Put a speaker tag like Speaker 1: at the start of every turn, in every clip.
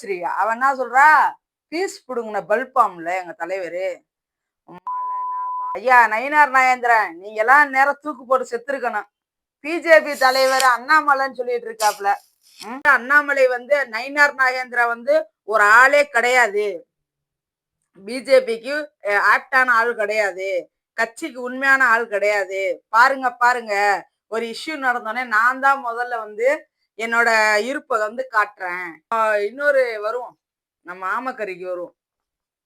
Speaker 1: ஸ்ரீ அவன் என்ன சொல்றா? பீஸ் புடுங்கின பல்பாம்ல எங்க தலைவர். ஐயா நயினார் நாயேந்திரன் நீங்க எல்லாம் நேரம் தூக்கு போட்டு செத்துருக்கணும். பிஜேபி தலைவர் அண்ணாமலைன்னு சொல்லிட்டு இருக்காப்ல. அண்ணாமலை வந்து நயினார் நாகேந்திரா வந்து ஒரு ஆளே கிடையாது. பிஜேபிக்கு ஆப்டான ஆள் கிடையாது. கட்சிக்கு உண்மையான ஆள் கிடையாது. பாருங்க பாருங்க. ஒரு இஷ்யூ நடந்தோடனே நான் தான் முதல்ல வந்து என்னோட இருப்பை வந்து காட்டுறேன். இன்னொரு வருவோம் நம்ம ஆமக்கறிக்கு வருவோம்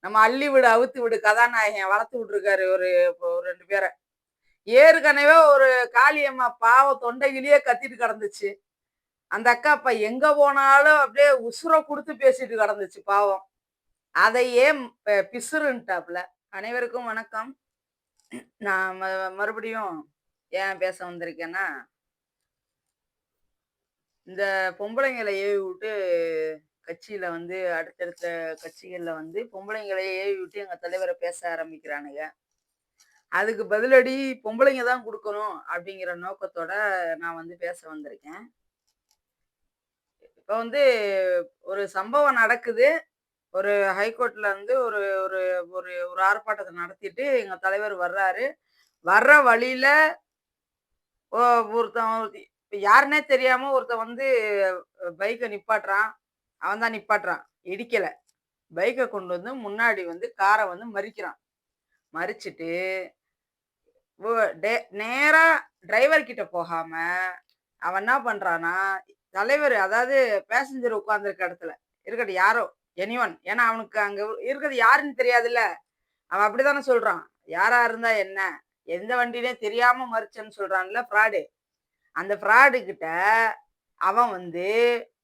Speaker 1: நம்ம அள்ளி விடு அவுத்து விடு கதாநாயகன் வளர்த்து விட்டுருக்காரு ஒரு ஒரு ரெண்டு பேரை. ஏற்கனவே ஒரு காளியம்மா பாவம் தொண்டையிலேயே கத்திட்டு கிடந்துச்சு. அந்த அக்கா அப்ப எங்க போனாலும் அப்படியே உசுர கொடுத்து பேசிட்டு கிடந்துச்சு பாவம். அதையே ப- பிசுறுன்ட்டாப்ல அனைவருக்கும் வணக்கம். நான் மறுபடியும் ஏன் பேச வந்திருக்கேன்னா இந்த பொம்பளைங்களை ஏவி விட்டு கட்சியில வந்து அடுத்தடுத்த கட்சிகள்ல வந்து பொம்பளைங்களை ஏவி விட்டு எங்க தலைவரை பேச ஆரம்பிக்கிறானுங்க. அதுக்கு பதிலடி பொம்பளைங்க தான் கொடுக்கணும் அப்படிங்கிற நோக்கத்தோட நான் வந்து பேச வந்திருக்கேன். இப்போ வந்து ஒரு சம்பவம் நடக்குது. ஒரு ஹைகோர்ட்ல வந்து ஒரு ஒரு ஒரு ஒரு ஆர்ப்பாட்டத்தை நடத்திட்டு எங்க தலைவர் வர்றாரு. வர்ற வழியில ஒருத்தன் ஒருத்தி- இப்போ யாருன்னே தெரியாம ஒருத்தன் வந்து பைக்கை நிப்பாட்டுறான். அவன் தான் நிப்பாட்டுறான். இடிக்கலை. பைக்கை கொண்டு வந்து முன்னாடி வந்து காரை வந்து மறிக்கிறான். மறிச்சிட்டு நேராக டிரைவர் கிட்ட போகாம அவன் என்ன பண்றானா தலைவர் அதாவது பேசஞ்சர் உட்காந்துருக்க இடத்துல இருக்கட்டும் யாரோ எனிவன் ஏன்னா அவனுக்கு அங்க இருக்கிறது யாருன்னு தெரியாதுல்ல. அவன் அப்படிதானே சொல்றான். யாரா இருந்தா என்ன? எந்த வண்டினே தெரியாம மறிச்சேன்னு சொல்றான்ல ஃப்ராடு அந்த ஃப்ராடுக்கிட்ட அவன் வந்து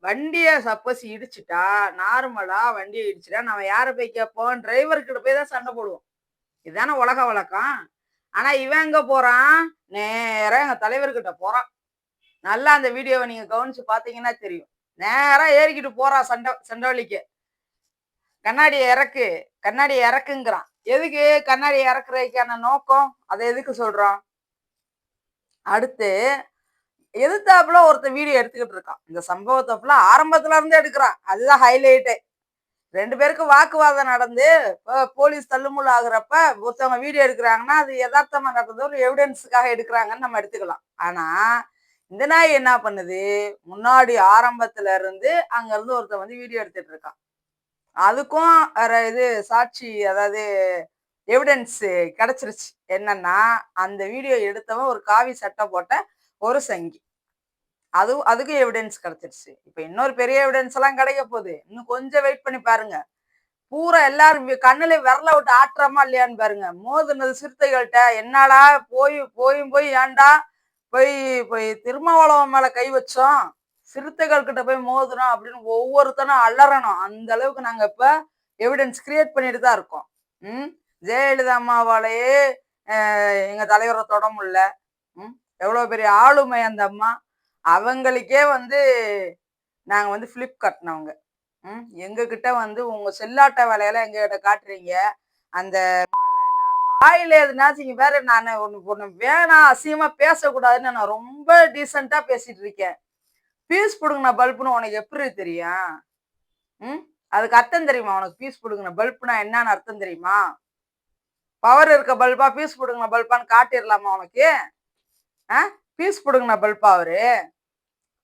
Speaker 1: வண்டியை சப்போஸ் இடிச்சிட்டா நார்மலாக வண்டியை இடிச்சிட்டா நம்ம யாரை போய் கேட்போம் டிரைவர்கிட்ட போய் தான் சண்டை போடுவோம். இதுதானே உலக வழக்கம். ஆனால் இவன் எங்கே போகிறான் நேராக எங்கள் தலைவர்கிட்ட போகிறான் நல்லா அந்த வீடியோவை நீங்கள் கவனித்து பார்த்தீங்கன்னா தெரியும். நேராக ஏறிக்கிட்டு போகிறான் சண்டை சண்டவழிக்கு கண்ணாடி இறக்கு கண்ணாடி இறக்குங்கிறான். எதுக்கு கண்ணாடி இறக்குறதுக்கான நோக்கம்? அதை எதுக்கு சொல்கிறான் அடுத்து எதிர்த்தாப்புல ஒருத்தன் வீடியோ எடுத்துக்கிட்டு இருக்கான். இந்த சம்பவத்தை ஃபுல்லா ஆரம்பத்துல இருந்து எடுக்கிறான். அதுதான் ஹைலைட்டே ரெண்டு பேருக்கு வாக்குவாதம் நடந்து போலீஸ் தள்ளுமுள்ள ஆகுறப்ப ஒருத்தவங்க வீடியோ எடுக்கிறாங்கன்னா அது யதார்த்தமா நடந்தது ஒரு எவிடன்ஸுக்காக எடுக்கிறாங்கன்னு நம்ம எடுத்துக்கலாம். ஆனா இந்த நாய் என்ன பண்ணுது? முன்னாடி ஆரம்பத்துல இருந்து அங்க இருந்து ஒருத்தன் வந்து வீடியோ எடுத்துட்டு இருக்கான். அதுக்கும் இது சாட்சி அதாவது எவிடன்ஸ் கிடைச்சிருச்சு. என்னன்னா அந்த வீடியோ எடுத்தவன் ஒரு காவி சட்டை போட்ட ஒரு சங்கி. அது அதுக்கும் எவிடன்ஸ் கிடைச்சிருச்சு. இப்போ இன்னொரு பெரிய எவிடன்ஸ் எல்லாம் கிடைக்க போகுது. இன்னும் கொஞ்சம் வெயிட் பண்ணி பாருங்க. பூரா எல்லாரும் வி- கண்ணுல விரல விட்டு ஆட்டுறமா இல்லையான்னு பாருங்க. மோதுனது சிறுத்தைகள்கிட்ட என்னடா போய் போயும் போய் ஏன்டா போய் போய் திருமாவளவன் மேல கை வச்சோம். சிறுத்தைகள் கிட்ட போய் மோதுனோம் அப்படின்னு ஒவ்வொருத்தனும் அலறணும். அந்த அளவுக்கு நாங்க இப்ப எவிடன்ஸ் கிரியேட் பண்ணிட்டு தான் இருக்கோம். ம்? ஜெயலலிதா அம்மாவாலேயே எங்க தலைவரை தொட முடியல. ம்? எவ்வளவு பெரிய ஆளுமை அந்த அம்மா. அவங்களுக்கே வந்து நாங்கள் வந்து ஃப்ளிப் கட்டினவங்க. ம் எங்ககிட்ட வந்து உங்கள் செல்லாட்ட வேலையெல்லாம் எங்ககிட்ட காட்டுறீங்க. அந்த வாயில் எதுனாச்சும் வேற நான் ஒன்று ஒன்று வேணாம் அசியமாக பேசக்கூடாதுன்னு நான் ரொம்ப டீசெண்டாக பேசிட்டு இருக்கேன். பீஸ் பிடுங்கின பல்புன்னு உனக்கு எப்படி தெரியும்? ம் அதுக்கு அர்த்தம் தெரியுமா உனக்கு? பீஸ் பிடுங்கின பல்புனா என்னன்னு அர்த்தம் தெரியுமா? பவர் இருக்க பல்பா பீஸ் பிடுங்கின பல்பான்னு காட்டிடலாமா உனக்கு? ஆ பீஸ் பிடுங்கின பல்பா அவரு?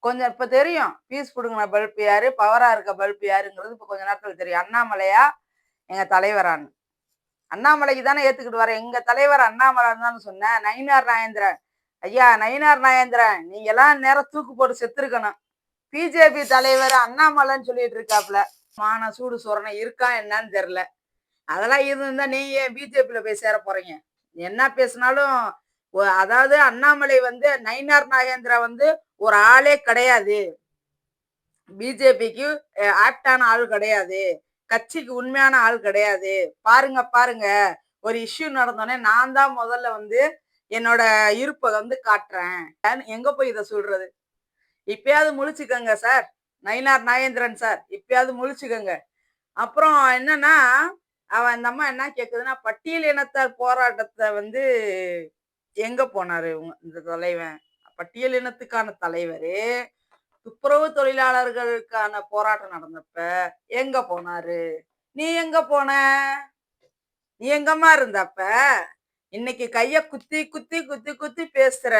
Speaker 1: கொஞ்சம் இப்போ தெரியும். பீஸ் பிடுங்கின பல்ப் யாரு பவராக இருக்க பல்ப் யாருங்கிறது இப்போ கொஞ்ச நேரத்தில் தெரியும். அண்ணாமலையா? எங்கள் தலைவரான்னு. அண்ணாமலைக்கு தானே ஏற்றுக்கிட்டு வரேன் எங்கள் தலைவர் அண்ணாமலைன்னு தான் சொன்னேன். நயினார் நாயேந்திரன். ஐயா நயினார் நாயேந்திரன் நீங்கள்லாம் நேரம் தூக்கு போட்டு செத்துருக்கணும். பிஜேபி தலைவர் அண்ணாமலைன்னு சொல்லிட்டு இருக்காப்புல மான சூடு சொரணை இருக்கா என்னன்னு தெரில அதெல்லாம் இருந்தால் நீங்கள் ஏன் பிஜேபியில் போய் சேர போகிறீங்க என்ன பேசினாலும் அதாவது அண்ணாமலை வந்து நயினார் நாகேந்திரா வந்து ஒரு ஆளே கிடையாது. பிஜேபிக்கு ஆப்டான ஆள் கிடையாது. கட்சிக்கு உண்மையான ஆள் கிடையாது. பாருங்க பாருங்க. ஒரு இஷ்யூ நடந்தோடனே நான் தான் முதல்ல வந்து என்னோட இருப்பை வந்து காட்டுறேன். எங்க போய் இதை சொல்றது? இப்பயாவது முழிச்சுக்கோங்க சார். நயினார் நாகேந்திரன் சார். இப்பயாவது முழிச்சுக்கோங்க. அப்புறம் என்னன்னா அவன் அந்த அம்மா என்ன கேக்குதுன்னா பட்டியல் இனத்தார் போராட்டத்தை வந்து எங்க போனாரு உங்க- இந்த தலைவன்? பட்டியல் இனத்துக்கான தலைவர். துப்புரவு தொழிலாளர்களுக்கான போராட்டம் நடந்தப்ப எங்க போனாரு? நீ எங்க போன? நீ எங்கம்மா இருந்தப்ப? இன்னைக்கு கைய குத்தி குத்தி குத்தி குத்தி பேசுற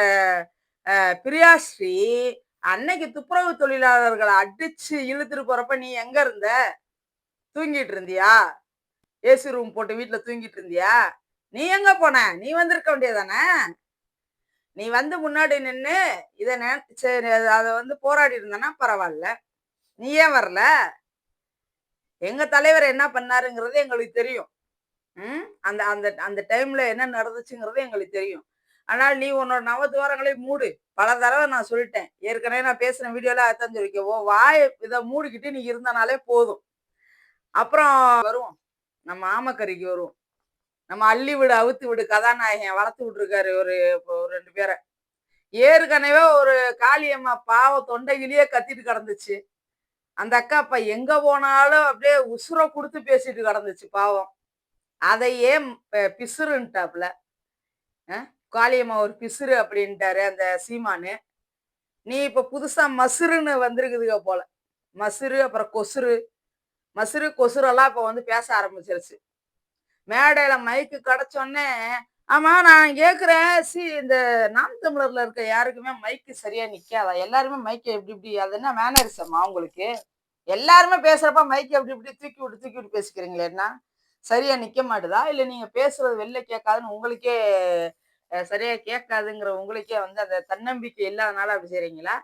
Speaker 1: அஹ், பிரியாஸ்ரீ அன்னைக்கு துப்புரவு தொழிலாளர்களை அடிச்சு இழுத்துட்டு போறப்ப நீ எங்க இருந்த? தூங்கிட்டு இருந்தியா? ஏசி ரூம் போட்டு வீட்டுல தூங்கிட்டு இருந்தியா? நீ எங்க போன? நீ வந்திருக்க வேண்டியதானே நீ வந்து முன்னாடி நின்று இதை நெ- சரி அதை வந்து போராடி இருந்தனா பரவாயில்ல. நீ ஏன் வரல? எங்க தலைவர் என்ன பண்ணாருங்கிறது எங்களுக்கு தெரியும். ம்? அந்த அந்த அந்த டைம்ல என்ன நடந்துச்சுங்கிறது எங்களுக்கு தெரியும். ஆனால் நீ உன்னோட நவதுவாரங்களை மூடு. பல தடவை நான் சொல்லிட்டேன். ஏற்கனவே நான் பேசின வீடியோல அதான் சொல்லிக்க வாய் வாய இதை மூடிக்கிட்டு நீ இருந்தனாலே போதும். அப்புறம் வருவோம். நம்ம ஆமக்கறிக்கு வருவோம். நம்ம அள்ளி விடு அவுத்து விடு கதாநாயகன் வளர்த்து விட்டுருக்காரு ஒரு ரெண்டு பேரை. ஏற்கனவே ஒரு காளியம்மா பாவம் தொண்டையிலேயே கத்திட்டு கிடந்துச்சு. அந்த அக்கா அப்ப எங்க போனாலும் அப்படியே உசுர கொடுத்து பேசிட்டு கிடந்துச்சு பாவம். அதையே ப- பிசுறுன்ட்டாப்ல காளியம்மா ஒரு பிசுறு அப்படின்ட்டாரு அந்த சீமானு. நீ இப்ப புதுசா மசுருன்னு வந்திருக்குதுக போல. மசுரு அப்புறம் கொசுரு மசுரு கொசுரெல்லாம் இப்ப வந்து பேச ஆரம்பிச்சிருச்சு. மேடையில மைக்கு கிடைச்சோடனே ஆமா நான் கேக்குறேன். சி இந்த நாம் தமிழர்ல இருக்க யாருக்குமே மைக்கு சரியா நிக்காதா? எல்லாருமே மைக்கு எப்படி இப்படி அது என்ன மேனரிசமா உங்களுக்கு? எல்லாருமே பேசுறப்ப மைக்கு அப்படி இப்படி தூக்கி விட்டு தூக்கி விட்டு பேசிக்கிறீங்களே என்ன? சரியா நிக்க மாட்டுதா? இல்ல நீங்க பேசுறது வெளில கேட்காதுன்னு உங்களுக்கே சரியா கேட்காதுங்கிற உங்களுக்கே வந்து அந்த தன்னம்பிக்கை இல்லாதனால அப்படி செய்றீங்களா?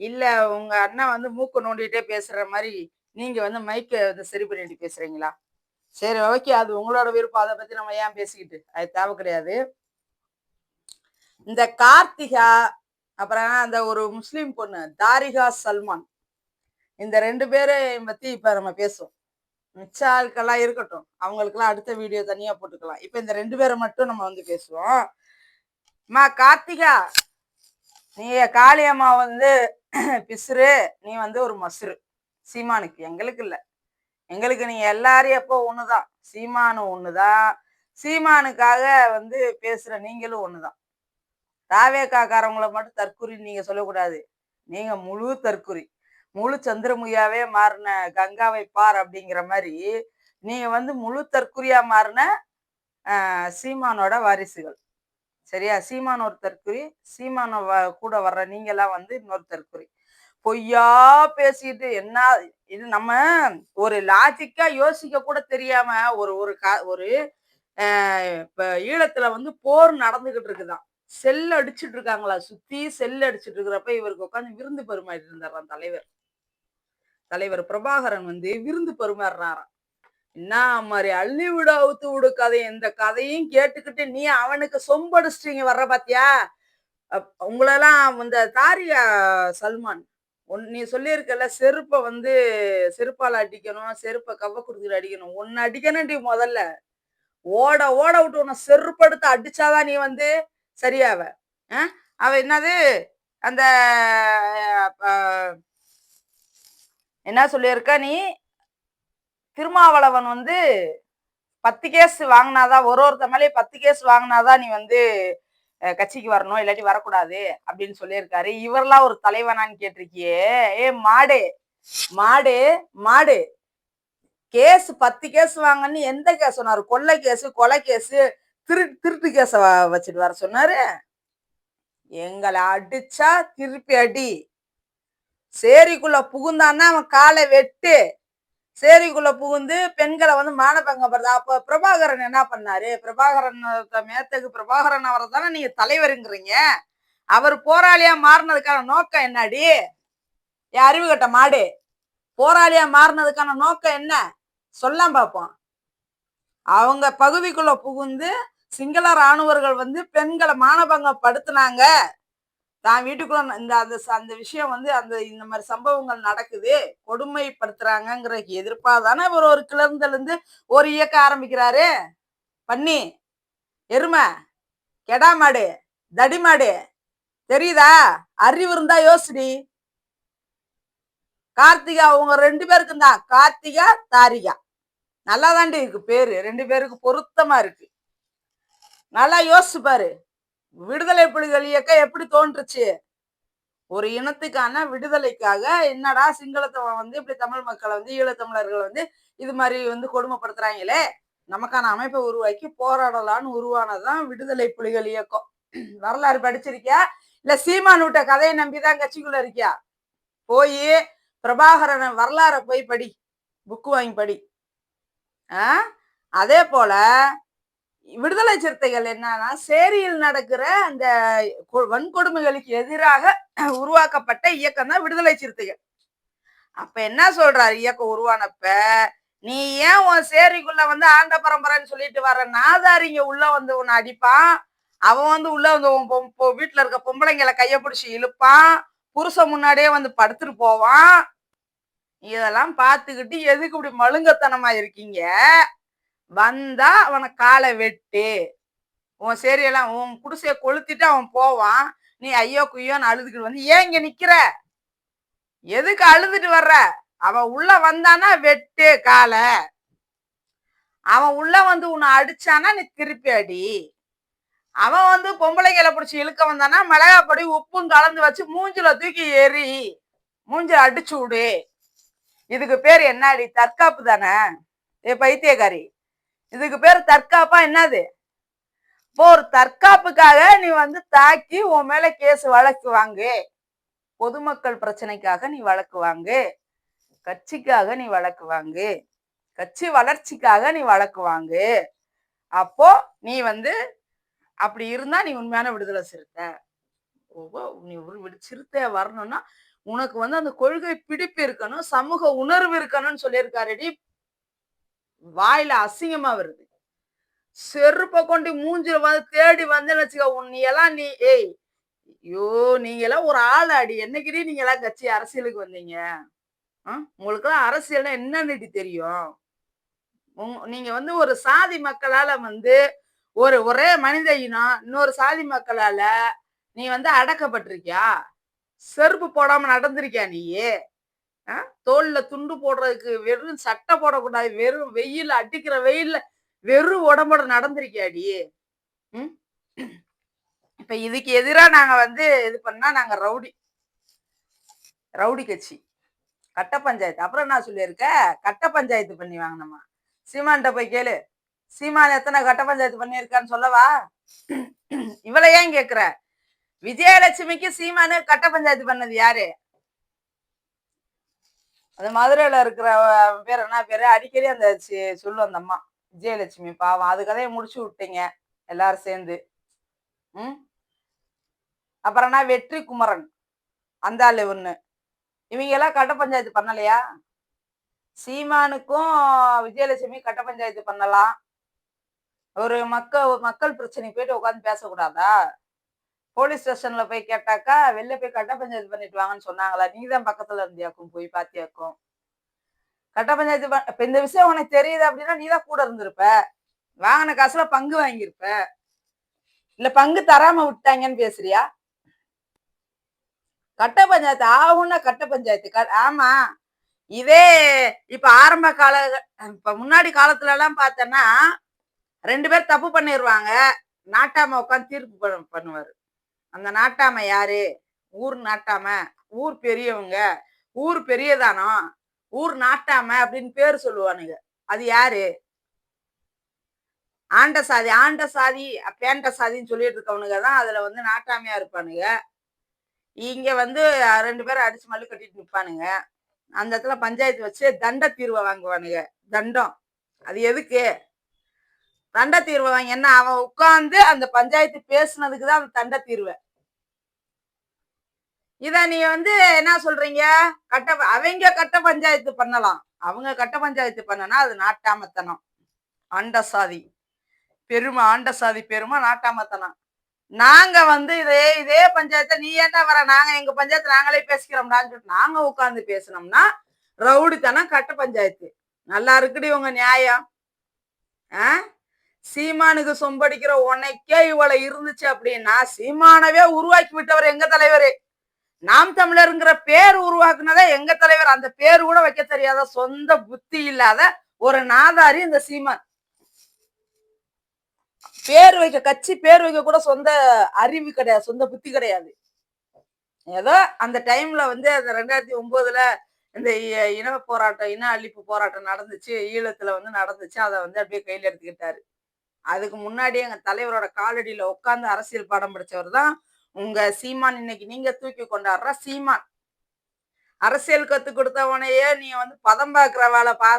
Speaker 1: இல்ல உங்க அண்ணன் வந்து மூக்கு நோண்டிட்டே பேசுற மாதிரி நீங்க வந்து மைக்கை வந்து சரி பண்ணிட்டு பேசுறீங்களா? சரி ஓகே. அது உங்களோட விருப்பம். அதை பத்தி நம்ம ஏன் பேசிக்கிட்டு? அது தேவை கிடையாது. இந்த கார்த்திகா அப்புறம் அந்த ஒரு முஸ்லீம் பொண்ணு தாரிகா சல்மான். இந்த ரெண்டு பேரையும் பத்தி இப்ப நம்ம பேசுவோம். மிச்ச ஆட்கள்லாம் இருக்கட்டும். அவங்களுக்கெல்லாம் அடுத்த வீடியோ தனியா போட்டுக்கலாம். இப்ப இந்த ரெண்டு பேரை மட்டும் நம்ம வந்து பேசுவோம். மா கார்த்திகா நீ காளியம்மா வந்து பிசுறு நீ வந்து ஒரு மசுரு சீமானுக்கு. எங்களுக்கு இல்லை. எங்களுக்கு நீங்க எல்லாரும் எப்போ ஒண்ணுதான். சீமானு ஒண்ணுதான். சீமானுக்காக வந்து பேசுற நீங்களும் ஒண்ணுதான். ராவேக்காக்காரவங்களை மட்டும் தற்குறி நீங்க சொல்லக்கூடாது. நீங்க முழு தற்குறி முழு சந்திரமுகியாவே மாறின கங்காவை பார் அப்படிங்கிற மாதிரி நீங்க வந்து முழு தற்குறியா மாறின சீமானோட வாரிசுகள். சரியா? சீமான் ஒரு தற்குறி சீமான வ- கூட வர்ற நீங்கெல்லாம் வந்து இன்னொரு தற்குறி பொய்யா பேசிட்டு என்ன இது நம்ம ஒரு லாஜிக்கா யோசிக்க கூட தெரியாம ஒரு ஒரு கா- ஒரு ஆஹ், இப்ப ஈழத்துல வந்து போர் நடந்துகிட்டு இருக்குதான். செல் அடிச்சுட்டு இருக்காங்களா? சுத்தி செல் அடிச்சுட்டு இருக்கிறப்ப இவருக்கு உட்காந்து விருந்து பரிமாறிட்டு இருந்தாராம் தலைவர். தலைவர் பிரபாகரன் வந்து விருந்து பெருமாறுறாராம். என்ன மாதிரி அள்ளி விட அவுத்து விடு கதை. இந்த கதையும் கேட்டுக்கிட்டு நீ அவனுக்கு சொம்படிச்சிட்டீங்க வர்ற பாத்தியா? அப்- உங்களெல்லாம் இந்த தாரியா சல்மான். ஒன் நீ சொல்லியிருக்கல செருப்பை வந்து செருப்பால் அடிக்கணும் செருப்பை கவ்வ கொடுத்துட்டு அடிக்கணும். ஒன்னு அடிக்கணும்டி முதல்ல. ஓட ஓட விட்டு உன்னை செருப்படுத்து அடிச்சாதான் நீ வந்து சரியாவ. அவ என்னது? அந்த என்ன சொல்லியிருக்க நீ? திருமாவளவன் வந்து பத்து கேஸ் வாங்கினாதான் ஒரு ஒருத்த மேலேயும் பத்து கேஸ் வாங்கினாதான் நீ வந்து கட்சிக்கு வரணும் இல்லாட்டி வரக்கூடாது அப்படின்னு சொல்லியிருக்காரு. இவரெல்லாம் ஒரு தலைவனான்னு கேட்டிருக்கியே. ஏ மாடு மாடு மாடு. கேஸ் பத்து கேஸ் வாங்கன்னு எந்த கேஸ் சொன்னாரு? கொள்ளை கேஸ் கொலை கேஸ் திரு திருட்டு கேஸ வச்சுட்டு வர சொன்னாரு. எங்களை அடிச்சா திருப்பி அடி. சேரிக்குள்ள புகுந்தான்னா அவன் காலை வெட்டு. சேரிக்குள்ள புகுந்து பெண்களை வந்து மானபங்கப்படுறது அப்ப பிரபாகரன் என்ன பண்ணாரு? பிரபாகரன் மேத்தகு பிரபாகரன் அவரை தானே நீங்க தலைவருங்கிறீங்க. அவர் போராளியா மாறினதுக்கான நோக்கம் என்னடி? என் அறிவு கட்ட மாடு. போராளியா மாறினதுக்கான நோக்கம் என்ன? சொல்லாம் பார்ப்போம். அவங்க பகுதிக்குள்ள புகுந்து சிங்கள ராணுவர்கள் வந்து பெண்களை மானபங்கப்படுத்தினாங்க. தான் வீட்டுக்குள்ள இந்த அந்த ச- அந்த விஷயம் வந்து அந்த இந்த மாதிரி சம்பவங்கள் நடக்குது. கொடுமைப்படுத்துறாங்கிற எதிர்ப்பாக தானே இவர் ஒரு கிளர்ந்துலேருந்து ஒரு இயக்கம் ஆரம்பிக்கிறாரு. பண்ணி எருமை கெடா மாடு தடி மாடு தெரியுதா? அறிவு இருந்தா யோசிடி. கார்த்திகா அவங்க ரெண்டு பேருக்கும் தான். கார்த்திகா தாரிகா. நல்லா தாண்டி இருக்கு பேரு. ரெண்டு பேருக்கு பொருத்தமா இருக்கு. நல்லா யோசிச்சு பாரு. விடுதலை புலிகள் இயக்கம் எப்படி தோன்றுச்சு? ஒரு இனத்துக்கான விடுதலைக்காக என்னடா சிங்களத்தை வந்து இப்படி தமிழ் மக்களை வந்து ஈழத்தமிழர்கள் வந்து இது மாதிரி வந்து கொடுமைப்படுத்துறாங்களே? நமக்கான அமைப்பை உருவாக்கி போராடலான்னு உருவானதுதான் விடுதலை புலிகள் இயக்கம். வரலாறு படிச்சிருக்கியா? இல்ல சீமான் விட்ட கதையை நம்பிதான் கட்சிக்குள்ள இருக்கியா? போய் பிரபாகரன் வரலாற போய் படி புக்கு வாங்கி படி. ஆ? அதே போல விடுதலை சிறுத்தைகள் என்னன்னா சேரியில் நடக்கிற அந்த வன்கொடுமைகளுக்கு எதிராக உருவாக்கப்பட்ட இயக்கம் தான் விடுதலை சிறுத்தைகள். அப்ப என்ன சொல்றாரு இயக்கம் உருவானப்ப நீ ஏன் உன் சேரிக்குள்ள வந்து ஆண்ட பரம்பரைன்னு சொல்லிட்டு வர நாதாரிங்க உள்ள வந்து உன்னை அடிப்பான். அவன் வந்து உள்ள வந்து உன் வீட்டுல இருக்க பொம்பளைங்களை கைய பிடிச்சி இழுப்பான். புருஷன் முன்னாடியே வந்து படுத்துட்டு போவான். இதெல்லாம் பார்த்துக்கிட்டு எதுக்கு இப்படி மழுங்கத்தனமா இருக்கீங்க? வந்தா அவனை காலை வெட்டு. உன் சரியெல்லாம் உன் குடிசைய கொளுத்திட்டு அவன் போவான். நீ ஐயோ குய்யோன்னு அழுதுகிட்டு வந்து ஏன் இங்க நிக்கிற? எதுக்கு அழுதுட்டு வர்ற? அவன் உள்ள வந்தானா வெட்டு காலை. அவன் உள்ள வந்து உன்னை அடிச்சானா நீ திருப்பி அடி. அவன் வந்து பொம்பளைங்களை பிடிச்சி இழுக்க வந்தானா மிளகாப்பொடி உப்பும் கலந்து வச்சு மூஞ்சில தூக்கி எறி மூஞ்சி அடிச்சு விடு. இதுக்கு பேர் என்னடி? தற்காப்பு தானே? ஏ பைத்தியக்காரி. இதுக்கு பேர் தற்காப்பா என்னது? இப்போ ஒரு தற்காப்புக்காக நீ வந்து தாக்கி உன் மேல கேஸ் வழக்கு வாங்கு. பொதுமக்கள் பிரச்சனைக்காக நீ வழக்கு வாங்கு. கட்சிக்காக நீ வழக்கு வாங்கு. கட்சி வளர்ச்சிக்காக நீ வழக்கு வாங்கு. அப்போ நீ வந்து அப்படி இருந்தா நீ உண்மையான விடுதலை சிறுத்தை. நீ ஒரு சிறுத்தையா வரணும்னா உனக்கு வந்து அந்த கொள்கை பிடிப்பு இருக்கணும் சமூக உணர்வு இருக்கணும்னு சொல்லியிருக்காருடி வாயில அசிங்கமா வருது. செருப்பை கொண்டு மூஞ்சில வந்து தேடி வந்தேன்னு வச்சுக்க உன் நீ எல்லாம் நீ ஏய் ஐயோ நீங்க எல்லாம் ஒரு ஆள் அடி. என்னைக்கிட்டே நீங்க எல்லாம் கட்சி அரசியலுக்கு வந்தீங்க? உங்களுக்கு எல்லாம் அரசியல்னா என்னன்னு தெரியும். நீங்க வந்து ஒரு சாதி மக்களால வந்து ஒரு ஒரே மனித இனம் இன்னொரு சாதி மக்களால நீ வந்து அடக்கப்பட்டிருக்கியா? செருப்பு போடாம நடந்திருக்கியா நீயே? தோல்ல துண்டு போடுறதுக்கு வெறும் சட்டை போடக்கூடாது. வெறும் வெயில் அடிக்கிற வெயில்ல வெறும் உடம்போட நடந்திருக்கியாடி ம்? இப்ப இதுக்கு எதிராக நாங்க வந்து இது பண்ணா நாங்க ரவுடி. ரவுடி கட்சி. கட்ட பஞ்சாயத்து. அப்புறம் என்ன சொல்லியிருக்க? கட்ட பஞ்சாயத்து பண்ணி வாங்கினோமா சீமான்ட்ட போய் கேளு. சீமான் எத்தனை கட்ட பஞ்சாயத்து பண்ணியிருக்கான்னு சொல்லவா? இவளை ஏன் கேக்குற? விஜயலட்சுமிக்கு சீமானு கட்ட பஞ்சாயத்து பண்ணது யாரு? அந்த மதுரையில இருக்கிற பேர் என்ன பேரு? அடிக்கடி அந்த சி- சொல்லும் அந்த அம்மா. விஜயலட்சுமி பாவம். அது கதையை முடிச்சு விட்டீங்க எல்லாரும் சேர்ந்து. ம்? அப்புறம் என்ன? வெற்றி குமரன். அந்த ஆளு ஒண்ணு இவங்க எல்லாம் கட்ட பஞ்சாயத்து பண்ணலையா? சீமானுக்கும் விஜயலட்சுமி கட்ட பஞ்சாயத்து பண்ணலாம். ஒரு மக்கள் மக்கள் பிரச்சனைக்கு போயிட்டு உட்காந்து பேசக்கூடாதா? போலீஸ் ஸ்டேஷன்ல போய் கேட்டாக்கா வெளில போய் கட்ட பஞ்சாயத்து பண்ணிட்டு வாங்கன்னு சொன்னாங்களா? நீதான் பக்கத்துல இருந்தியாக்கும் போய் பாத்தியாக்கும். கட்ட பஞ்சாயத்து இப்ப இந்த விஷயம் உனக்கு தெரியுது அப்படின்னா நீதான் கூட இருந்திருப்ப. வாங்கின காசுல பங்கு வாங்கியிருப்ப. இல்ல பங்கு தராம விட்டாங்கன்னு பேசுறியா? கட்ட பஞ்சாயத்து ஆகும்னா கட்ட பஞ்சாயத்து. க- ஆமா. இதே இப்ப ஆரம்ப கால இப்ப முன்னாடி காலத்துல எல்லாம் பார்த்தோன்னா ரெண்டு பேர் தப்பு பண்ணிடுவாங்க நாட்டாம உட்காந்து தீர்ப்பு பண்ணுவாரு. அந்த நாட்டாம யாரு? ஊர் நாட்டாம. ஊர் பெரியவங்க. ஊர் பெரியதானோ? ஊர் நாட்டாம அப்படின்னு பேர் சொல்லுவானுங்க. அது யாரு? ஆண்ட சாதி ஆண்ட சாதி பேண்ட சாதின்னு சொல்லிட்டு இருக்கவனுங்க தான் அதுல வந்து நாட்டாமையா இருப்பானுங்க. இங்க வந்து ரெண்டு பேரும் அடிச்சு மல்லு கட்டிட்டு நிப்பானுங்க. அந்த இடத்துல பஞ்சாயத்து வச்சு தண்ட தீர்வை வாங்குவானுங்க. தண்டம். அது எதுக்கு? தண்ட தீர்வை வாங்கி என்ன அவன் உட்கார்ந்து அந்த பஞ்சாயத்து பேசுனதுக்கு தான் அந்த தண்ட தீர்வை இத நீ வந்து என்ன சொல்றீங்க? கட்ட அவங்க கட்ட பஞ்சாயத்து பண்ணலாம். அவங்க கட்ட பஞ்சாயத்து பண்ணனா அது நாட்டாமத்தனம். ஆண்ட சாதி பெருமை ஆண்ட சாதி பெருமை நாட்டாமத்தனம். நாங்க வந்து இதே இதே பஞ்சாயத்தை நீ ஏன்டா வர? நாங்க எங்க பஞ்சாயத்து நாங்களே பேசிக்கிறோம்டான்னு சொல்லிட்டு நாங்க உட்காந்து பேசினோம்னா ரவுடித்தனம் கட்ட பஞ்சாயத்து. நல்லா இருக்குடி உங்க நியாயம். ஆ? சீமானுக்கு சொம்படிக்கிற உனக்கே இவளை இருந்துச்சு அப்படின்னா சீமானவே உருவாக்கி விட்டவர் எங்க தலைவர்? நாம் தமிழருங்கிற பேர் உருவாக்குனதா எங்க தலைவர்? அந்த பேர் கூட வைக்க தெரியாத சொந்த புத்தி இல்லாத ஒரு நாதாரி இந்த சீமான். பேர் வைக்க கட்சி பேர் வைக்க கூட சொந்த அறிவு கிடையாது சொந்த புத்தி கிடையாது. ஏதோ அந்த டைம்ல வந்து அந்த ரெண்டாயிரத்தி ஒன்பதுல இந்த இ- இன போராட்டம் இன அழிப்பு போராட்டம் நடந்துச்சு ஈழத்துல வந்து நடந்துச்சு அதை வந்து அப்படியே கையில எடுத்துக்கிட்டாரு. அதுக்கு முன்னாடி எங்கள் தலைவரோட காலடியில் உட்காந்து அரசியல் பாடம் படித்தவர் தான் உங்கள் சீமான். இன்னைக்கு நீங்கள் தூக்கி கொண்டாடுற சீமான். அரசியல் கற்றுக் கொடுத்தவனையே நீ வந்து பதம் பார்க்குற வேலை பா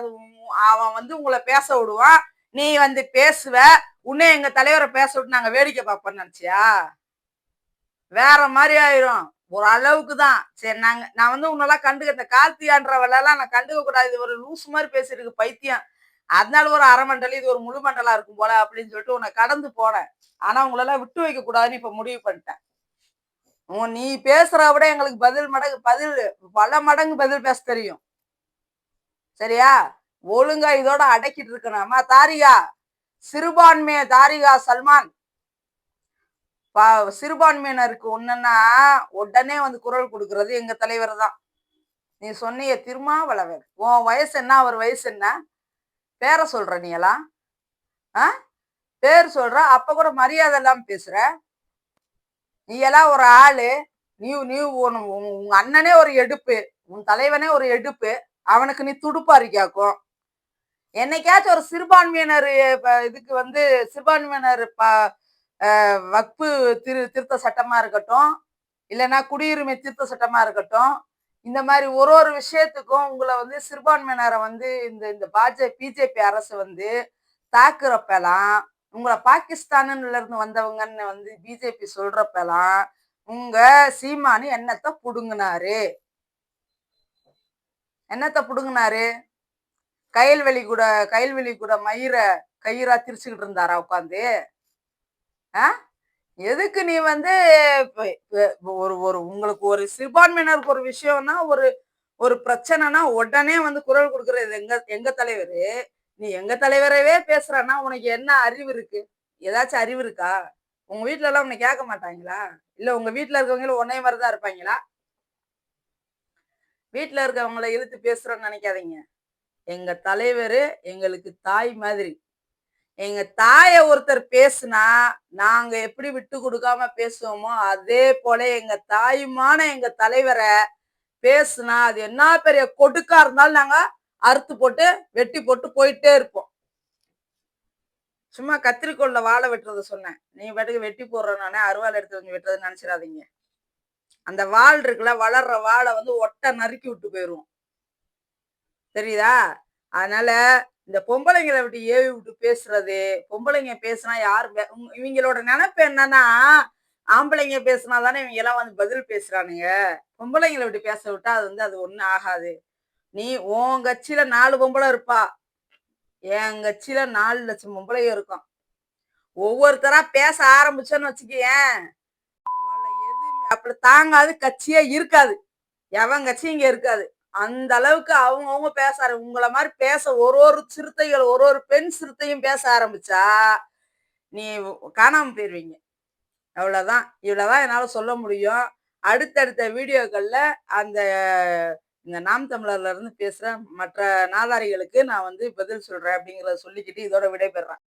Speaker 1: அவன் வந்து உங்களை பேச விடுவான். நீ வந்து பேசுவ. உன்னே எங்கள் தலைவரை பேச விட்டு நாங்கள் வேடிக்கை பார்ப்போம்னு நினச்சியா? வேற மாதிரி ஆயிரும். ஒரு அளவுக்கு தான். சரி நாங்க நான் வந்து உன்னெல்லாம் கண்டுக்க இந்த கார்த்தியான்றவளெல்லாம் நான் கண்டுக்க கூடாது இது ஒரு லூஸ் மாதிரி பேசிருக்கு பைத்தியம். அதனால ஒரு அரை மண்டலம் இது ஒரு முழு மண்டலா இருக்கும் போல அப்படின்னு சொல்லிட்டு உன்னை கடந்து போனேன். ஆனா உங்களெல்லாம் விட்டு வைக்க கூடாதுன்னு இப்ப முடிவு பண்ணிட்டேன். உன் நீ பேசுற விட எங்களுக்கு பதில் மடங்கு பதில் பல மடங்கு பதில் பேச தெரியும். சரியா? ஒழுங்கா இதோட அடக்கிட்டு இருக்கணுமா? தாரிகா சிறுபான்மைய தாரிகா சல்மான். பா- சிறுபான்மையினருக்கு ஒண்ணுன்னா உடனே வந்து குரல் கொடுக்கறது எங்க தலைவர் தான். நீ சொன்னிய திருமாவளவன். உன் வயசு என்ன? அவர் வயசு என்ன? பேரை சொல்ற நீ எல்லாம் ஆ? பேர் சொல்ற அப்ப கூட மரியாதை எல்லாம் பேசுற? நீ எல்லாம் ஒரு ஆளு நீ நீ உன் உங்க அண்ணனே ஒரு எடுப்பு உன் தலைவனே ஒரு எடுப்பு அவனுக்கு நீ துடுப்பாரிக்காக்கும் என்னைக்காச்சும் ஒரு சிறுபான்மையினர் இதுக்கு வந்து சிறுபான்மையினர் ப வக்பு திரு திருத்த சட்டமா இருக்கட்டும் இல்லைன்னா குடியுரிமை திருத்த சட்டமா இருக்கட்டும் இந்த மாதிரி ஒரு ஒரு விஷயத்துக்கும் உங்களை வந்து சிறுபான்மையினரை வந்து இந்த இந்த பாஜ பிஜேபி அரசு வந்து தாக்குறப்பெல்லாம் உங்களை பாகிஸ்தானுல இருந்து வந்தவங்கன்னு வந்து பிஜேபி சொல்றப்பெல்லாம் உங்க சீமானு என்னத்தை புடுங்கினாரு? என்னத்தை புடுங்கினாரு? கயல்வெளி கூட கயல்வெளி கூட மயிரை கயிறா திரிச்சுக்கிட்டு இருந்தாரா உட்காந்து? ஆ? எதுக்கு நீ வந்து ஒரு ஒரு உங்களுக்கு ஒரு சிறுபான்மையினருக்கு ஒரு விஷயம்னா ஒரு ஒரு பிரச்சனைனா உடனே வந்து குரல் கொடுக்கறது எங்க எங்க தலைவரு? நீ எங்க தலைவரவே பேசுறன்னா உனக்கு என்ன அறிவு இருக்கு? ஏதாச்சும் அறிவு இருக்கா? உங்க வீட்டுல எல்லாம் உன்னை கேட்க மாட்டாங்களா? இல்ல உங்க வீட்டுல இருக்கவங்களும் ஒன்னே மாதிரி தான் இருப்பாங்களா? வீட்டுல இருக்கவங்கள இழுத்து பேசுறோம்னு நினைக்காதீங்க. எங்க தலைவர் எங்களுக்கு தாய் மாதிரி. எங்க தாய ஒருத்தர் பேசுனா நாங்க எப்படி விட்டு கொடுக்காம பேசுவோமோ அதே போல எங்க தாயுமான எங்க தலைவரை பேசுனா அது என்ன பெரிய கொடுக்கா இருந்தாலும் நாங்க அறுத்து போட்டு வெட்டி போட்டு போயிட்டே இருப்போம். சும்மா கத்திரிக்கோல்ல வாழை வெட்டுறத சொன்னேன். நீ பாட்டுக்கு வெட்டி போடுறனானே அருவாள் எடுத்து வந்து வெட்டுறதுன்னு நினைச்சிடாதீங்க. அந்த வாள் இருக்குல்ல வளர்ற வாழை வந்து ஒட்ட நறுக்கி விட்டு போயிடுவோம். தெரியுதா? அதனால இந்த பொம்பளைங்களை விட்டு ஏவி விட்டு பேசுறது பொம்பளைங்க பேசுனா யார் பே- இவங்களோட நினைப்பு என்னன்னா ஆம்பளைங்க பேசுனா தானே இவங்க எல்லாம் வந்து பதில் பேசுறானுங்க. பொம்பளைங்களை விட்டு பேச விட்டா அது வந்து அது ஒன்றும் ஆகாது. நீ உன் கட்சியில நாலு பொம்பளை இருப்பா. என் கட்சியில நாலு லட்சம் பொம்பளையும் இருக்கும். ஒவ்வொருத்தரா பேச ஆரம்பிச்சோன்னு வச்சுக்கேன் எதுவுமே அப்படி தாங்காது கட்சியே இருக்காது. எவன் கட்சி இங்க இருக்காது. அந்த அளவுக்கு அவங்கவுங்க பேச ஆரம்பி உங்களை மாதிரி பேச ஒரு ஒரு சிறுத்தைகள் ஒரு ஒரு பெண் சிறுத்தையும் பேச ஆரம்பிச்சா நீ காணாமல் போயிடுவீங்க அவ்வளோதான் இவ்வளோதான் என்னால் சொல்ல முடியும். அடுத்தடுத்த வீடியோக்களில் அந்த இந்த நாம் தமிழர்லேருந்து பேசுகிற மற்ற நாதாரிகளுக்கு நான் வந்து பதில் சொல்கிறேன் அப்படிங்கிறத சொல்லிக்கிட்டு இதோட விடைபெறேன்